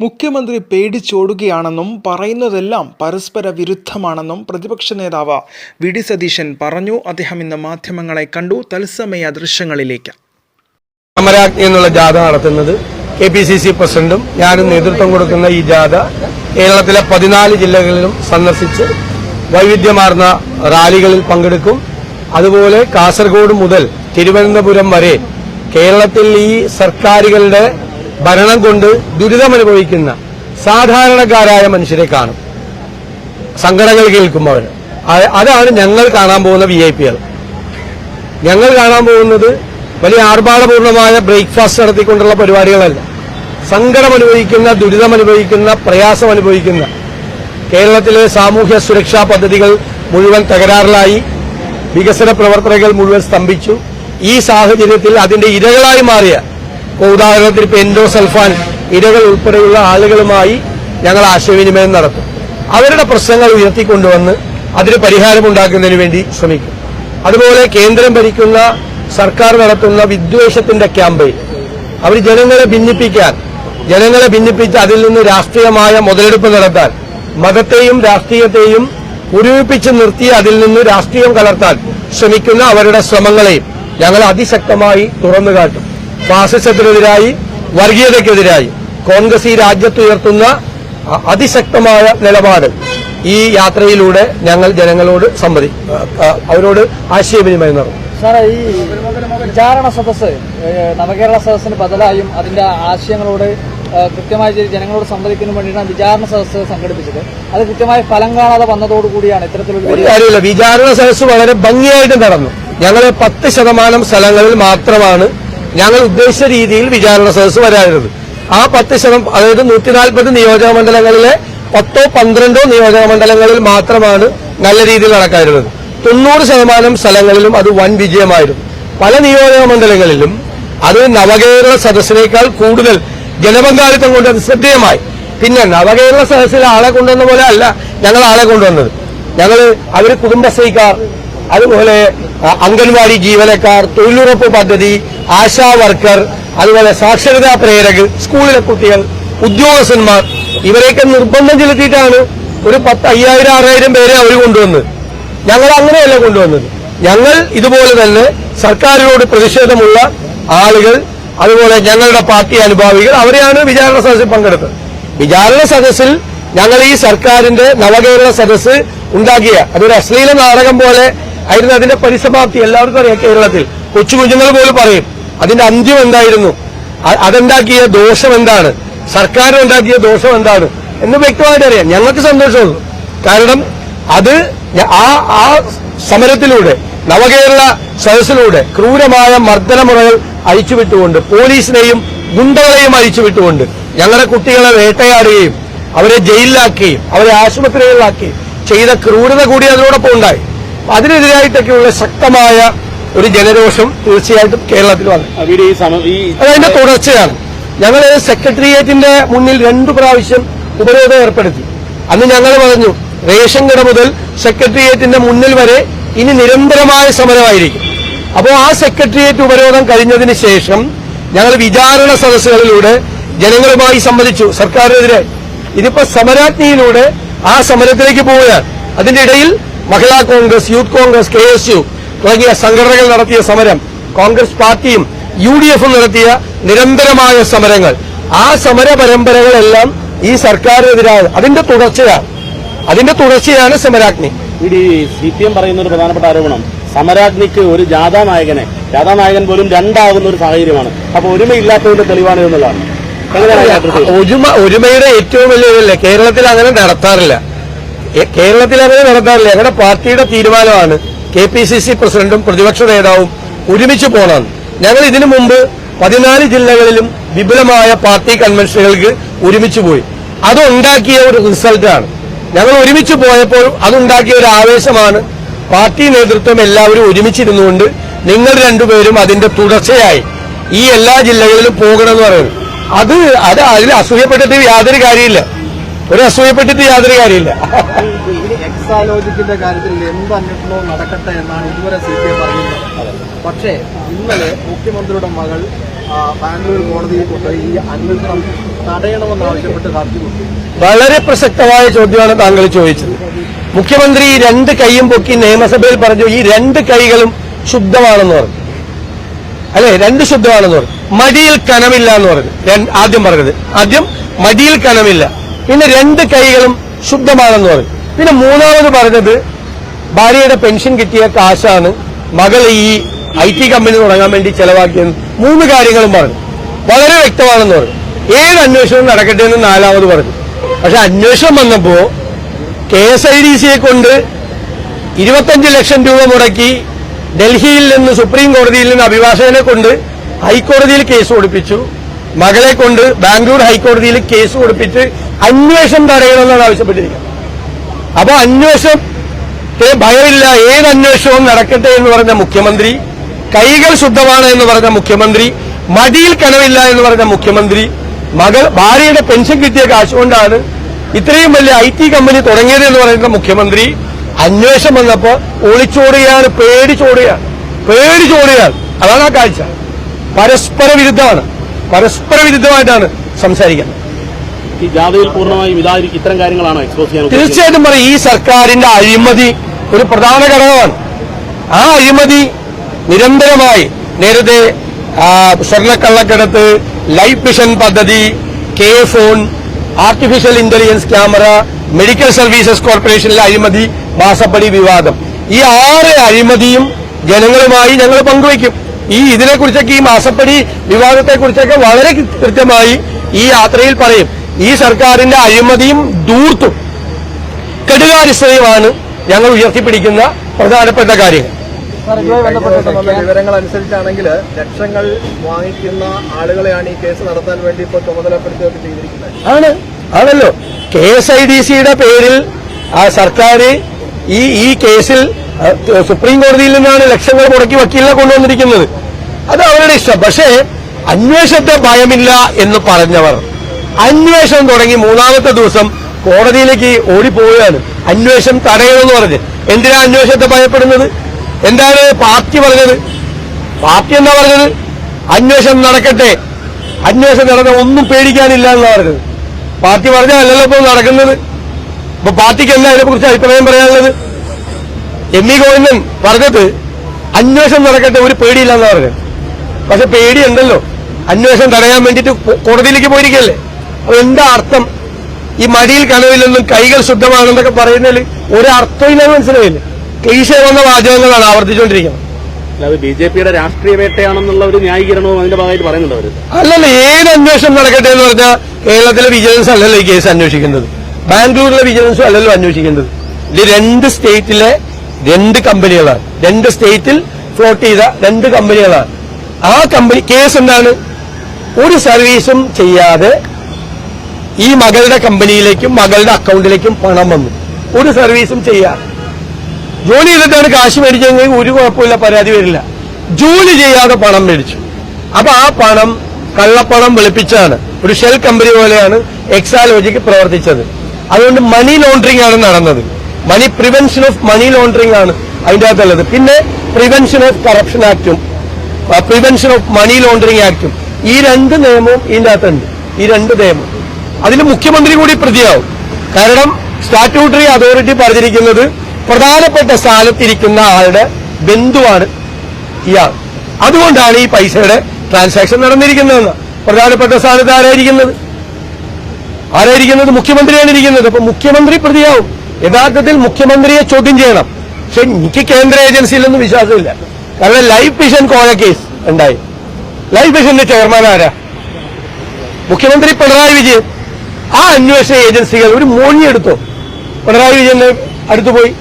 മുഖ്യമന്ത്രി പേടിച്ചോടുകയാണെന്നും പറയുന്നതെല്ലാം പരസ്പര വിരുദ്ധമാണെന്നും പ്രതിപക്ഷ നേതാവ് വി ഡി സതീശൻ പറഞ്ഞു. അദ്ദേഹം ഇന്ന് മാധ്യമങ്ങളെ കണ്ടു. തത്സമയ ദൃശ്യങ്ങളിലേക്ക്. എന്നുള്ള ജാഥ നടത്തുന്നത് കെ പി സി സി പ്രസിഡന്റും ഞാനും നേതൃത്വം കൊടുക്കുന്ന ഈ ജാഥ കേരളത്തിലെ പതിനാല് ജില്ലകളിലും സന്ദർശിച്ച് വൈവിധ്യമാർന്ന റാലികളിൽ പങ്കെടുക്കും. അതുപോലെ കാസർഗോഡ് മുതൽ തിരുവനന്തപുരം വരെ കേരളത്തിൽ ഈ സർക്കാരുകളുടെ ഭരണം കൊണ്ട് ദുരിതമനുഭവിക്കുന്ന സാധാരണക്കാരായ മനുഷ്യരെ കാണും. സങ്കടങ്ങൾ കേൾക്കുമ്പോൾ അതാണ് ഞങ്ങൾ കാണാൻ പോകുന്ന വി ഐ പികൾ ഞങ്ങൾ കാണാൻ പോകുന്നത് വലിയ ആർഭാടപൂർണമായ ബ്രേക്ക്ഫാസ്റ്റ് നടത്തിക്കൊണ്ടുള്ള പരിപാടികളല്ല. സങ്കടം അനുഭവിക്കുന്ന ദുരിതം അനുഭവിക്കുന്ന പ്രയാസം അനുഭവിക്കുന്ന കേരളത്തിലെ സാമൂഹ്യ സുരക്ഷാ പദ്ധതികൾ മുഴുവൻ തകരാറിലായി. വികസന പ്രവർത്തനങ്ങൾ മുഴുവൻ സ്തംഭിച്ചു. ഈ സാഹചര്യത്തിൽ അതിന്റെ ഇരകളായി മാറിയ ഉദാഹരണത്തിന് ഇപ്പോൾ എൻഡോസൾഫാൻ ഇരകൾ ഉൾപ്പെടെയുള്ള ആളുകളുമായി ഞങ്ങൾ ആശയവിനിമയം നടത്തും. അവരുടെ പ്രശ്നങ്ങൾ ഉയർത്തിക്കൊണ്ടുവന്ന് അതിന് പരിഹാരമുണ്ടാക്കുന്നതിന് വേണ്ടി ശ്രമിക്കും. അതുപോലെ കേന്ദ്രം ഭരിക്കുന്ന സർക്കാർ നടത്തുന്ന വിദ്വേഷത്തിന്റെ ക്യാമ്പയിൻ. അവർ ജനങ്ങളെ ഭിന്നിപ്പിക്കാൻ ജനങ്ങളെ ഭിന്നിപ്പിച്ച് അതിൽ നിന്ന് രാഷ്ട്രീയമായ മുതലെടുപ്പ് നടത്താൻ മതത്തെയും രാഷ്ട്രീയത്തെയും ഒരുമിപ്പിച്ച് നിർത്തി അതിൽ നിന്ന് രാഷ്ട്രീയം കലർത്താൻ ശ്രമിക്കുന്ന അവരുടെ ശ്രമങ്ങളെയും ഞങ്ങൾ അതിശക്തമായി തുറന്നു കാട്ടും ഫാസിസത്തിനെതിരായി വർഗീയതയ്ക്കെതിരായി കോൺഗ്രസ് ഈ രാജ്യത്ത് ഉയർത്തുന്ന അതിശക്തമായ നിലപാട് ഈ യാത്രയിലൂടെ ഞങ്ങൾ ജനങ്ങളോട് സമ്മതി അവരോട് ആശയവിനിമയം നടന്നു സാറേ ഈ വിചാരണ സദസ്സ് നവകേരള സദസ്സിന് ബദലായും അതിന്റെ ആശയങ്ങളോട് കൃത്യമായി ജനങ്ങളോട് സംവദിക്കുന്നതിന് വേണ്ടിയിട്ടാണ് വിചാരണ സദസ്സ് സംഘടിപ്പിച്ചത്. അത് കൃത്യമായ ഫലം കാണാതെ വന്നതോടുകൂടിയാണ് ഇത്തരത്തിലൊരു കാര്യമില്ല. വിചാരണ സദസ്സ് വളരെ ഭംഗിയായിട്ട് നടന്നു. ഞങ്ങൾ പത്ത് ശതമാനം സ്ഥലങ്ങളിൽ മാത്രമാണ് ഞങ്ങൾ ഉദ്ദേശിച്ച രീതിയിൽ വിചാരണ സദസ് വരാറുള്ളത് ആ പത്ത് ശതം അതായത് നൂറ്റി നാൽപ്പത് നിയോജക മണ്ഡലങ്ങളിലെ പത്തോ പന്ത്രണ്ടോ നിയോജക മണ്ഡലങ്ങളിൽ മാത്രമാണ് നല്ല രീതിയിൽ നടക്കാറുള്ളത് തൊണ്ണൂറ് ശതമാനം സ്ഥലങ്ങളിലും അത് വൻ വിജയമായിരുന്നു. പല നിയോജക മണ്ഡലങ്ങളിലും അത് നവകേരള സദസ്സിനേക്കാൾ കൂടുതൽ ജനപങ്കാളിത്തം കൊണ്ട് അത് ശ്രദ്ധേയമായി. പിന്നെ നവകേരള സദസ്സിൽ ആളെ കൊണ്ടുവന്ന പോലെ അല്ല ഞങ്ങൾ ആളെ കൊണ്ടുവന്നത്. ഞങ്ങൾ അവർ കുടുംബശ്രീക്കാർ അതുപോലെ അംഗൻവാടി ജീവനക്കാർ തൊഴിലുറപ്പ് പദ്ധതി ആശാ വർക്കർ അതുപോലെ സാക്ഷരതാ പ്രേരകർ സ്കൂളിലെ കുട്ടികൾ ഉദ്യോഗസ്ഥന്മാർ ഇവരെയൊക്കെ നിർബന്ധം ചെലുത്തിയിട്ടാണ് ഒരു പത്ത് അയ്യായിരം ആറായിരം പേരെ അവർ കൊണ്ടുവന്നത്. ഞങ്ങൾ അങ്ങനെയല്ല കൊണ്ടുവന്നത്. ഞങ്ങൾ ഇതുപോലെ തന്നെ സർക്കാരിനോട് പ്രതിഷേധമുള്ള ആളുകൾ അതുപോലെ ഞങ്ങളുടെ പാർട്ടി അനുഭാവികൾ അവരെയാണ് വിചാരണ സദസ്സിൽ പങ്കെടുത്തത്. വിചാരണ സദസ്സിൽ ഞങ്ങൾ ഈ സർക്കാരിന്റെ നവകേരള സദസ്സ് ഉണ്ടാക്കിയ അതൊരു അശ്ലീല നാടകം പോലെ ആയിരുന്നു അതിന്റെ പരിസമാപ്തി. എല്ലാവർക്കും അറിയാം കേരളത്തിൽ. കൊച്ചു കുഞ്ഞുങ്ങൾ പോലും പറയും അതിന്റെ അന്ത്യം എന്തായിരുന്നു? അതുണ്ടാക്കിയ ദോഷം എന്താണ്? സർക്കാർ ഉണ്ടാക്കിയ ദോഷം എന്താണ്? എന്ന് വ്യക്തമായിട്ട് അറിയാം. ഞങ്ങൾക്ക് സന്തോഷമുള്ളൂ. കാരണം അത് ആ ആ സമരത്തിലൂടെ നവകേരള സദസ്സിലൂടെ ക്രൂരമായ മർദ്ദനമുറകൾ അഴിച്ചുവിട്ടുകൊണ്ട് പോലീസിനെയും ഗുണ്ടകളെയും അഴിച്ചുവിട്ടുകൊണ്ട് ഞങ്ങളുടെ കുട്ടികളെ വേട്ടയാടുകയും അവരെ ജയിലിലാക്കുകയും അവരെ ആശുപത്രികളിലാക്കുകയും ചെയ്ത ക്രൂരത കൂടി അതിനോടൊപ്പം ഉണ്ടായി. അതിനെതിരായിട്ടൊക്കെയുള്ള ശക്തമായ ഒരു ജനരോഷം തീർച്ചയായിട്ടും കേരളത്തിൽ വന്നു. അതതിന്റെ തുടർച്ചയാണ്. ഞങ്ങൾ സെക്രട്ടേറിയറ്റിന്റെ മുന്നിൽ രണ്ടു പ്രാവശ്യം ഉപരോധം ഏർപ്പെടുത്തി. അന്ന് ഞങ്ങൾ പറഞ്ഞു റേഷൻ കട മുതൽ സെക്രട്ടേറിയറ്റിന്റെ മുന്നിൽ വരെ ഇനി നിരന്തരമായ സമരമായിരിക്കും. അപ്പോൾ ആ സെക്രട്ടേറിയറ്റ് ഉപരോധം കഴിഞ്ഞതിന് ശേഷം ഞങ്ങൾ വിചാരണ സദസ്സുകളിലൂടെ ജനങ്ങളുമായി സംബന്ധിച്ചു സർക്കാരിനെതിരെ. ഇതിപ്പോ സമരാജ്ഞിയിലൂടെ ആ സമരത്തിലേക്ക് പോവുകയാണ്. അതിന്റെ ഇടയിൽ Mahila Congress youth Congress K S U തുടങ്ങിയ സംഘടനകൾ നടത്തിയ സമരം കോൺഗ്രസ് പാർട്ടിയും യു ഡി എഫും നടത്തിയ നിരന്തരമായ സമരങ്ങൾ. ആ സമര പരമ്പരകളെല്ലാം ഈ സർക്കാരിനെതിരായ അതിന്റെ തുടർച്ചയാണ്. അതിന്റെ തുടർച്ചയാണ് സമരാഗ്നി സി പി എം പറയുന്ന ഒരു പ്രധാനപ്പെട്ട ആരോപണം. സമരാഗ്നിക്ക് ഒരു ജാഥാ നായകനെ ജാഥാ നായകൻ പോലും രണ്ടാകുന്ന ഒരു സാഹചര്യമാണ്. അപ്പൊ ഒരുമയില്ലാത്തതിന്റെ തെളിവാണ് എന്നുള്ളതാണ് ഒരുമ ഒരുമയുടെ ഏറ്റവും വലിയ കേരളത്തിൽ അങ്ങനെ നടത്താറില്ല. കേരളത്തിൽ അങ്ങനെ നടത്താറില്ല ഞങ്ങളുടെ പാർട്ടിയുടെ തീരുമാനമാണ് കെ പി സി സി പ്രസിഡന്റും പ്രതിപക്ഷ നേതാവും ഒരുമിച്ച് പോകണം. ഞങ്ങൾ ഇതിനു മുമ്പ് പതിനാല് ജില്ലകളിലും വിപുലമായ പാർട്ടി കൺവെൻഷനുകൾക്ക് ഒരുമിച്ച് പോയി. അതുണ്ടാക്കിയ ഒരു റിസൾട്ടാണ്. ഞങ്ങൾ ഒരുമിച്ച് പോയപ്പോൾ അതുണ്ടാക്കിയ ഒരു ആവേശമാണ് പാർട്ടി നേതൃത്വം എല്ലാവരും ഒരുമിച്ചിരുന്നുകൊണ്ട് നിങ്ങൾ രണ്ടുപേരും അതിന്റെ തുടർച്ചയായി ഈ എല്ലാ ജില്ലകളിലും പോകണമെന്ന് പറയുന്നത്. അത് അത് അതിൽ അസൂയപ്പെട്ടിട്ട് യാതൊരു കാര്യമില്ല ഒരു അസൂയപ്പെട്ടിട്ട് യാതൊരു കാര്യമില്ല. എക്സാലോജിക്കിന്റെ കാര്യത്തിൽ എന്ത് അന്വേഷണവും നടക്കട്ടെ എന്നാണ് ഇതുവരെ സി പി എം പറയുന്നത്. പക്ഷേ ഇന്നലെ മുഖ്യമന്ത്രിയുടെ മകൾ ബാംഗ്ലൂർ കോടതിയിൽ കൊണ്ട് ഈ അന്വേഷണം തടയണമെന്ന് ആവശ്യപ്പെട്ട് ഹർജി വളരെ പ്രസക്തമായ ചോദ്യമാണ് താങ്കൾ ചോദിച്ചത്. മുഖ്യമന്ത്രി ഈ രണ്ട് കൈയും പൊക്കി നിയമസഭയിൽ പറഞ്ഞു ഈ രണ്ട് കൈകളും ശുദ്ധമാണെന്ന് പറഞ്ഞു. അല്ലെ? രണ്ട് ശുദ്ധമാണെന്ന് പറഞ്ഞു. മടിയിൽ കനമില്ല എന്ന് പറഞ്ഞു. ആദ്യം പറഞ്ഞത്. ആദ്യം മടിയിൽ കനമില്ല. പിന്നെ രണ്ട് കൈകളും ശുദ്ധമാണെന്ന് പറയും. പിന്നെ മൂന്നാമത് പറഞ്ഞത് ഭാര്യയുടെ പെൻഷൻ കിട്ടിയ കാശാണ് മകൾ ഈ ഐ ടി കമ്പനി തുടങ്ങാൻ വേണ്ടി ചെലവാക്കിയെന്ന് മൂന്ന് കാര്യങ്ങളും പറഞ്ഞു. വളരെ വ്യക്തമാണെന്ന് പറഞ്ഞു ഏത് അന്വേഷണവും നടക്കട്ടെ എന്ന് നാലാമത് പറഞ്ഞു. പക്ഷെ അന്വേഷണം വന്നപ്പോ കെ എസ് ഐ ഡി സിയെ കൊണ്ട് ഇരുപത്തഞ്ച് ലക്ഷം രൂപ മുടക്കി ഡൽഹിയിൽ നിന്ന് സുപ്രീം കോടതിയിൽ നിന്ന് അഭിഭാഷകനെ കൊണ്ട് ഹൈക്കോടതിയിൽ കേസ് കൊടുപ്പിച്ചു. മകളെ കൊണ്ട് ബാംഗ്ലൂർ ഹൈക്കോടതിയിൽ കേസ് കൊടുപ്പിച്ച് അന്വേഷണം തടയണമെന്നാണ് ആവശ്യപ്പെട്ടിരിക്കുന്നത്. അപ്പൊ അന്വേഷണത്തിന് ഭയമില്ല ഏത് അന്വേഷണവും നടക്കട്ടെ എന്ന് പറഞ്ഞ മുഖ്യമന്ത്രി കൈകൾ ശുദ്ധമാണ് എന്ന് പറഞ്ഞ മുഖ്യമന്ത്രി മടിയിൽ കനവില്ല എന്ന് പറഞ്ഞ മുഖ്യമന്ത്രി മകൾ ഭാര്യയുടെ പെൻഷൻ കിട്ടിയ കാശുകൊണ്ടാണ് ഇത്രയും വലിയ ഐ ടി കമ്പനി തുടങ്ങിയത് എന്ന് പറയുന്ന മുഖ്യമന്ത്രി അന്വേഷണം വന്നപ്പോ ഒളിച്ചോടുകയാണ് പേടിച്ചോടുകയാണ് പേടിച്ചോടുകയാണ് അതാണ് ആ കാഴ്ച. പരസ്പര വിരുദ്ധമാണ്. പരസ്പര വിരുദ്ധമായിട്ടാണ് സംസാരിക്കുന്നത് ഈ ജാഥയിൽ പൂർണമായും ഇതായിരിക്കും ഇത്തരം കാര്യങ്ങളാണ് എക്സ്പോസ് ചെയ്യാൻ. തീർച്ചയായിട്ടും പറയും ഈ സർക്കാരിന്റെ അഴിമതി ഒരു പ്രധാന ഘടകമാണ്. ആ അഴിമതി നിരന്തരമായി നേരത്തെ സ്വർണക്കള്ളക്കടത്ത് ലൈഫ് മിഷൻ പദ്ധതി K phone artificial intelligence camera medical services കോർപ്പറേഷനിലെ അഴിമതി വാസപ്പടി വിവാദം. ഈ ആറ് അഴിമതിയും ജനങ്ങളുമായി ഞങ്ങൾ പങ്കുവയ്ക്കും. ഈ ഇതിനെക്കുറിച്ചൊക്കെ ഈ മാസപ്പടി വിവാദത്തെക്കുറിച്ചൊക്കെ വളരെ കൃത്യമായി ഈ യാത്രയിൽ പറയും. ഈ സർക്കാരിന്റെ അഴിമതിയും ദൂർത്തും കെടുകാര്യസ്ഥതയുമാണ് ഞങ്ങൾ ഉയർത്തിപ്പിടിക്കുന്ന പ്രധാനപ്പെട്ട കാര്യങ്ങൾ. വിവരങ്ങൾ അനുസരിച്ചാണെങ്കിൽ ലക്ഷങ്ങൾ വാങ്ങിക്കുന്ന ആളുകളെയാണ് ഈ കേസ് നടത്താൻ വേണ്ടി ഇപ്പോൾ ചുമതലപ്പെടുത്തുകയൊക്കെ ചെയ്തിരിക്കുന്നത്. ആണ്. ആണല്ലോ. കെ എസ് ഐ ഡി സിയുടെ പേരിൽ ആ സർക്കാർ ഈ ഈ കേസിൽ സുപ്രീം കോടതിയിൽ നിന്നാണ് ലക്ഷങ്ങൾ മുടക്കി വക്കീലിനെ കൊണ്ടുവന്നിരിക്കുന്നത്. അത് അവരുടെ ഇഷ്ടം. പക്ഷേ അന്വേഷണത്തെ ഭയമില്ല എന്ന് പറഞ്ഞവർ. അന്വേഷണം തുടങ്ങി മൂന്നാമത്തെ ദിവസം കോടതിയിലേക്ക് ഓടിപ്പോവുകയാണ്. അന്വേഷണം തടയണമെന്ന് പറഞ്ഞ്. എന്തിനാ അന്വേഷണത്തെ ഭയപ്പെടുന്നത്? എന്താണ് പാർട്ടി പറഞ്ഞത്? പാർട്ടി എന്താ പറഞ്ഞത്? അന്വേഷണം നടക്കട്ടെ. അന്വേഷണം നടന്ന ഒന്നും പേടിക്കാനില്ല എന്നാ പറഞ്ഞത്. പാർട്ടി പറഞ്ഞാൽ അല്ലല്ലോ ഇപ്പൊ നടക്കുന്നത്. ഇപ്പൊ പാർട്ടിക്ക് എന്താ അതിനെ കുറിച്ച് അഭിപ്രായം പറയാനുള്ളത്. എം വി ഗോവിന്ദൻ പറഞ്ഞത് അന്വേഷണം നടക്കട്ടെ ഒരു പേടിയില്ല പറഞ്ഞു. പക്ഷെ പേടിയുണ്ടല്ലോ. അന്വേഷണം തടയാൻ വേണ്ടിട്ട് കോടതിയിലേക്ക് പോയിരിക്കല്ലേ അപ്പൊ എന്താ അർത്ഥം? ഈ മടിയിൽ കനവില്ലെന്നും കൈകൾ ശുദ്ധമാണെന്നൊക്കെ പറയുന്നതിൽ ഒരർത്ഥം ഇല്ലെന്ന് മനസ്സിലായില്ലേ? ക്ലീശ വന്ന വാചകങ്ങളാണ് ആവർത്തിച്ചുകൊണ്ടിരിക്കുന്നത്. അല്ലാതെ ബി ജെ പിയുടെ രാഷ്ട്രീയ വേട്ടയാണെന്നുള്ള ഒരു ന്യായീകരണവും അതിന്റെ ഭാഗമായിട്ട് പറയുന്നുണ്ട് അവർ. അല്ലല്ല ഏത് അന്വേഷണം നടക്കട്ടെ എന്ന് പറഞ്ഞാൽ കേരളത്തിലെ വിജിലൻസ് അല്ലല്ലോ ഈ കേസ് അന്വേഷിക്കുന്നത്. ബാംഗ്ലൂരിലെ വിജിലൻസും അല്ലല്ലോ അന്വേഷിക്കുന്നത്. ഇത് രണ്ട് സ്റ്റേറ്റിലെ രണ്ട് കമ്പനികളാണ്. രണ്ട് സ്റ്റേറ്റിൽ ഫ്ലോട്ട് ചെയ്ത രണ്ട് കമ്പനികളാണ്. ആ കമ്പനി കേസ് എന്താണ്? ഒരു സർവീസും ചെയ്യാതെ ഈ മകളുടെ കമ്പനിയിലേക്കും മകളുടെ അക്കൗണ്ടിലേക്കും പണം വന്നു. ഒരു സർവീസും ചെയ്യാതെ ജോലി ചെയ്തിട്ടാണ് കാശ് മേടിച്ചെങ്കിൽ ഒരു കുഴപ്പമില്ല പരാതി വരില്ല. ജോലി ചെയ്യാതെ പണം മേടിച്ചു. അപ്പൊ ആ പണം കള്ളപ്പണം വെളുപ്പിച്ചാണ് ഒരു ഷെൽ കമ്പനി പോലെയാണ് എക്സാലോജിക്ക് പ്രവർത്തിച്ചത്. അതുകൊണ്ട് മണി ലോണ്ടറിംഗ് ആണ് നടന്നത്. Money prevention of money laundering ആണ് അതിന്റെ അകത്തുള്ളത്. പിന്നെ പ്രിവെൻഷൻ ഓഫ് കറപ്ഷൻ ആക്ടും പ്രിവെൻഷൻ ഓഫ് മണി ലോണ്ടറിംഗ് ആക്ടും ഈ രണ്ട് നിയമവും ഇതിന്റെ അകത്തുണ്ട്. ഈ രണ്ട് നിയമം അതിൽ മുഖ്യമന്ത്രി കൂടി പ്രതിയാവും. കാരണം സ്റ്റാറ്റ്യൂട്ടറി അതോറിറ്റി പറഞ്ഞിരിക്കുന്നത് പ്രധാനപ്പെട്ട സ്ഥാനത്തിരിക്കുന്ന ആളുടെ ബന്ധുവാണ് ഇയാൾ. അതുകൊണ്ടാണ് ഈ പൈസയുടെ ട്രാൻസാക്ഷൻ നടന്നിരിക്കുന്നതെന്ന്. പ്രധാനപ്പെട്ട സ്ഥാനത്ത് ആരായിരിക്കുന്നത്? ആരായിരിക്കുന്നത്? മുഖ്യമന്ത്രിയാണ് ഇരിക്കുന്നത്. അപ്പൊ മുഖ്യമന്ത്രി പ്രതിയാവും. യഥാർത്ഥത്തിൽ മുഖ്യമന്ത്രിയെ ചോദ്യം ചെയ്യണം. പക്ഷെ എനിക്ക് കേന്ദ്ര ഏജൻസിയിലൊന്നും വിശ്വാസമില്ല. കാരണം ലൈഫ് മിഷൻ കോഴ കേസ് ഉണ്ടായി. ലൈഫ് മിഷന്റെ ചെയർമാൻ ആരാ? മുഖ്യമന്ത്രി പിണറായി വിജയൻ. ആ അന്വേഷണ ഏജൻസികൾ ഒരു മൊഴിയെടുത്തോ പിണറായി വിജയന്റെ അടുത്ത് പോയി.